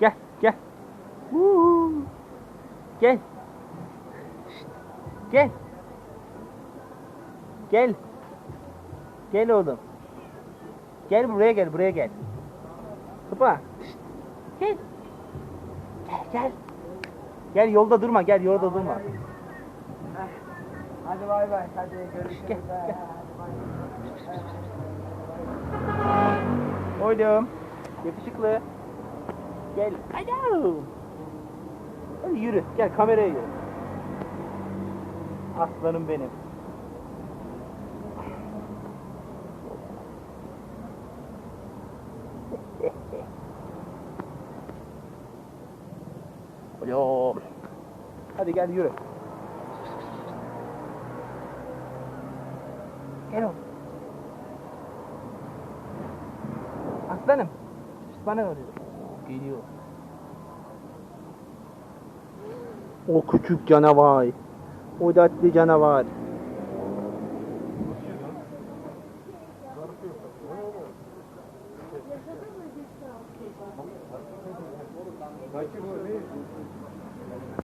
Gel, gel. Huu. Gel. Şşt, Gel. Gel. Gel oğlum. Gel buraya gel, buraya gel. Sıpa. Şşt. Gel. Gel, gel. Gel yolda durma, gel yolda durma. Hadi bay bay. Hadi görüşürüz. Gel, Hadi gel. bay. Oydum. Yakışıklı. Gel. Alo. Hadi yürü. Gel kameraya yürü. Aslanım benim. Alo. Hadi gel yürü. Gel oğlum. Aslanım. Bana vuruyor. Geliyor. O küçük canavar. O tatlı canavar.